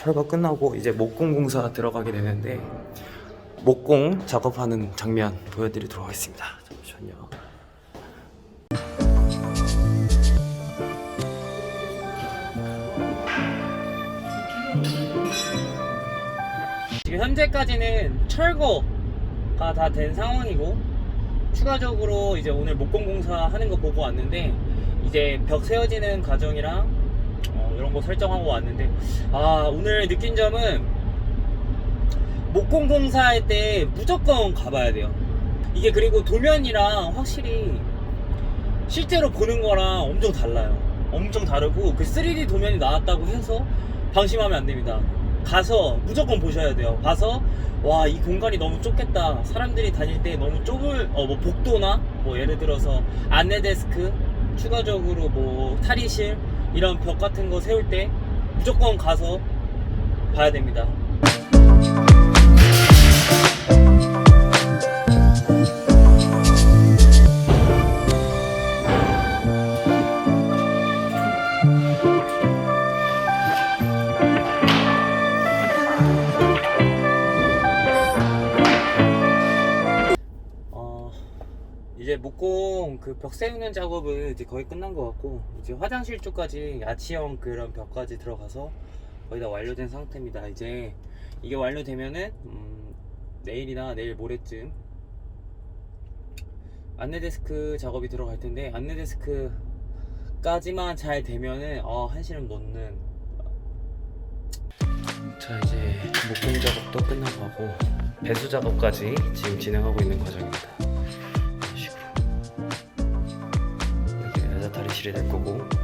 철거 끝나고 이제 목공 공사 들어가게 되는데 목공 작업하는 장면 보여드리도록 하겠습니다. 잠시만요. 지금 현재까지는 철거가 다 된 상황이고 추가적으로 이제 오늘 목공 공사 하는 거 보고 왔는데 이제 벽 세워지는 과정이랑 어, 이런 거 설정하고 왔는데. 아 오늘 느낀 점은 목공 공사 할 때 무조건 가봐야 돼요. 이게 그리고 도면이랑 확실히 실제로 보는 거랑 엄청 달라요. 엄청 다르고 그 3D 도면이 나왔다고 해서 방심하면 안 됩니다. 가서 무조건 보셔야 돼요. 가서 와 이 공간이 너무 좁겠다. 사람들이 다닐 때 너무 좁을 어 뭐 복도나 뭐 예를 들어서 안내 데스크 추가적으로 뭐 탈의실 이런 벽 같은 거 세울 때 무조건 가서 봐야 됩니다 그 벽 세우는 작업은 이제 거의 끝난 것 같고 이제 화장실 쪽까지 아치형 그런 벽까지 들어가서 거의 다 완료된 상태입니다. 이제 이게 완료되면은 음, 내일이나 내일 모레쯤 안내 데스크 작업이 들어갈 텐데 안내 데스크까지만 잘 되면은 어, 한시름 놓는 자 이제 목공 작업도 끝나고 하고 배수 작업까지 지금 진행하고 있는 과정입니다. 여자 탈의실이 될 거고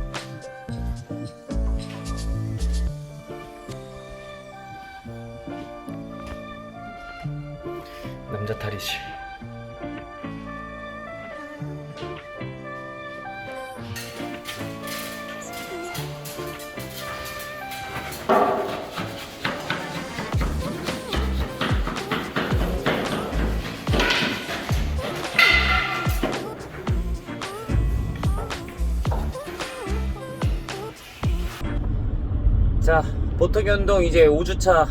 보토견동 이제 5주차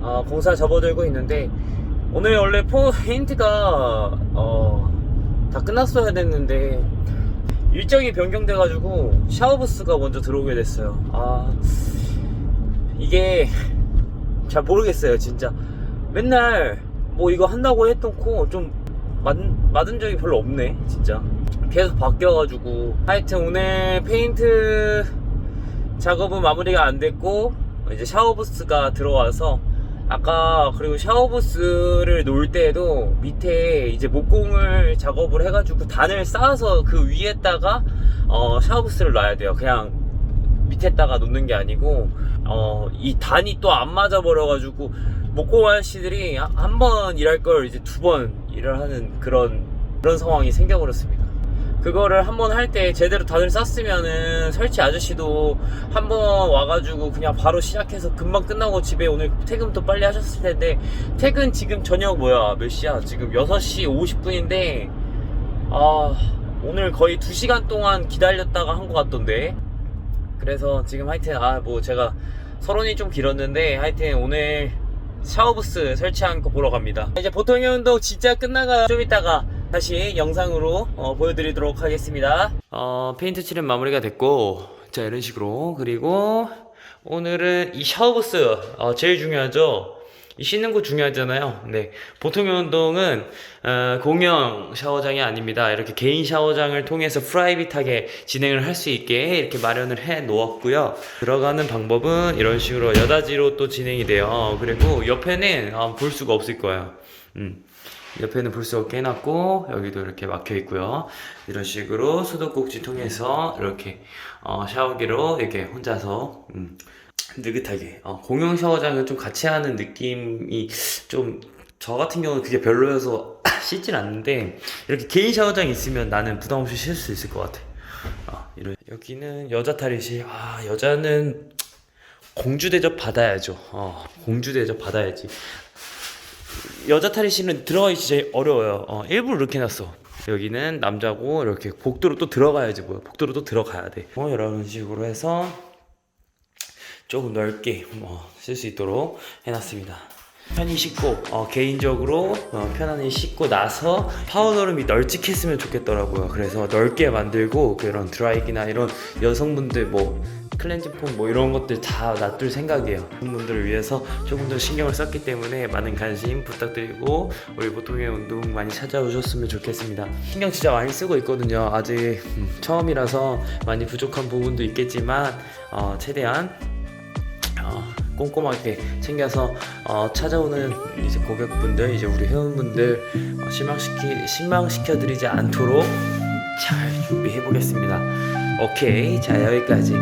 어, 공사 접어들고 있는데 오늘 원래 포인트가 어, 다 끝났어야 됐는데 일정이 변경돼가지고 샤워부스가 먼저 들어오게 됐어요. 아 이게 잘 모르겠어요 진짜. 맨날 뭐 이거 한다고 했던 코좀 맞은 적이 별로 없네 진짜. 계속 바뀌어가지고. 하여튼 오늘 페인트 작업은 마무리가 안 됐고 이제 샤워부스가 들어와서 아까 그리고 샤워부스를 놓을 때에도 밑에 이제 목공을 작업을 해가지고 단을 쌓아서 그 위에다가 어, 샤워부스를 놔야 돼요. 그냥 밑에다가 놓는 게 아니고 어, 이 단이 또 안 맞아 버려가지고 목공 아저씨들이 한 번 일할 걸 이제 두 번 일을 하는 그런 그런 상황이 생겨버렸습니다. 그거를 한번 할 때 제대로 단을 쌌으면은 설치 아저씨도 한번 와가지고 그냥 바로 시작해서 금방 끝나고 집에 오늘 퇴근도 빨리 하셨을 텐데 퇴근 지금 저녁 뭐야? 몇 시야? 지금 6시 50분인데 아 오늘 거의 2시간 동안 기다렸다가 한 것 같던데? 그래서 지금 하여튼 아 뭐 제가 서론이 좀 길었는데 하여튼 오늘 샤워부스 설치한 거 보러 갑니다. 이제 보통의 운동 진짜 끝나가 좀 이따가 다시 영상으로 어, 보여드리도록 하겠습니다 어 페인트 칠은 마무리가 됐고 자 이런 식으로 그리고 오늘은 이 샤워부스 어, 제일 중요하죠 이 씻는 거 중요하잖아요. 네. 보통의 운동은 어, 공영 샤워장이 아닙니다. 이렇게 개인 샤워장을 통해서 프라이빗하게 진행을 할 수 있게 이렇게 마련을 해 놓았고요. 들어가는 방법은 이런 식으로 여닫이로 또 진행이 돼요. 그리고 옆에는 어, 볼 수가 없을 거예요. 음. 옆에는 없게 해놨고 여기도 이렇게 막혀 있고요. 이런 식으로 수도꼭지 통해서 이렇게 어, 샤워기로 이렇게 혼자서 음, 느긋하게 어, 공용 샤워장은 좀 같이 하는 느낌이 좀 저 같은 경우는 그게 별로여서 씻질 않는데 이렇게 개인 샤워장 있으면 나는 부담 없이 쉴 수 있을 것 같아. 어, 이런 여기는 여자 탈의실. 아 여자는 공주 대접 받아야죠. 어, 공주 대접 받아야지. 여자 탈의실은 들어가기 진짜 어려워요. 어, 일부러 이렇게 해놨어. 여기는 남자고 이렇게 복도로 또 들어가야지 뭐야. 복도로 또 들어가야 돼. 어, 이런 식으로 해서 조금 넓게 쓸수 있도록 해놨습니다. 편히 씻고 어, 개인적으로 어, 편안히 씻고 나서 파우더룸이 널찍했으면 좋겠더라고요. 그래서 넓게 만들고 그런 드라이기나 이런 여성분들 뭐 클렌징 폼 뭐 이런 것들 다 놔둘 생각이에요. 분들을 위해서 조금 더 신경을 썼기 때문에 많은 관심 부탁드리고 우리 보통의 운동 많이 찾아오셨으면 좋겠습니다. 신경 진짜 많이 쓰고 있거든요. 아직 음, 처음이라서 많이 부족한 부분도 있겠지만 어, 최대한 어, 꼼꼼하게 챙겨서 어, 찾아오는 이제 고객분들 이제 우리 회원분들 어, 실망시키 실망시켜 드리지 않도록 잘 준비해 보겠습니다. 오케이 자 여기까지.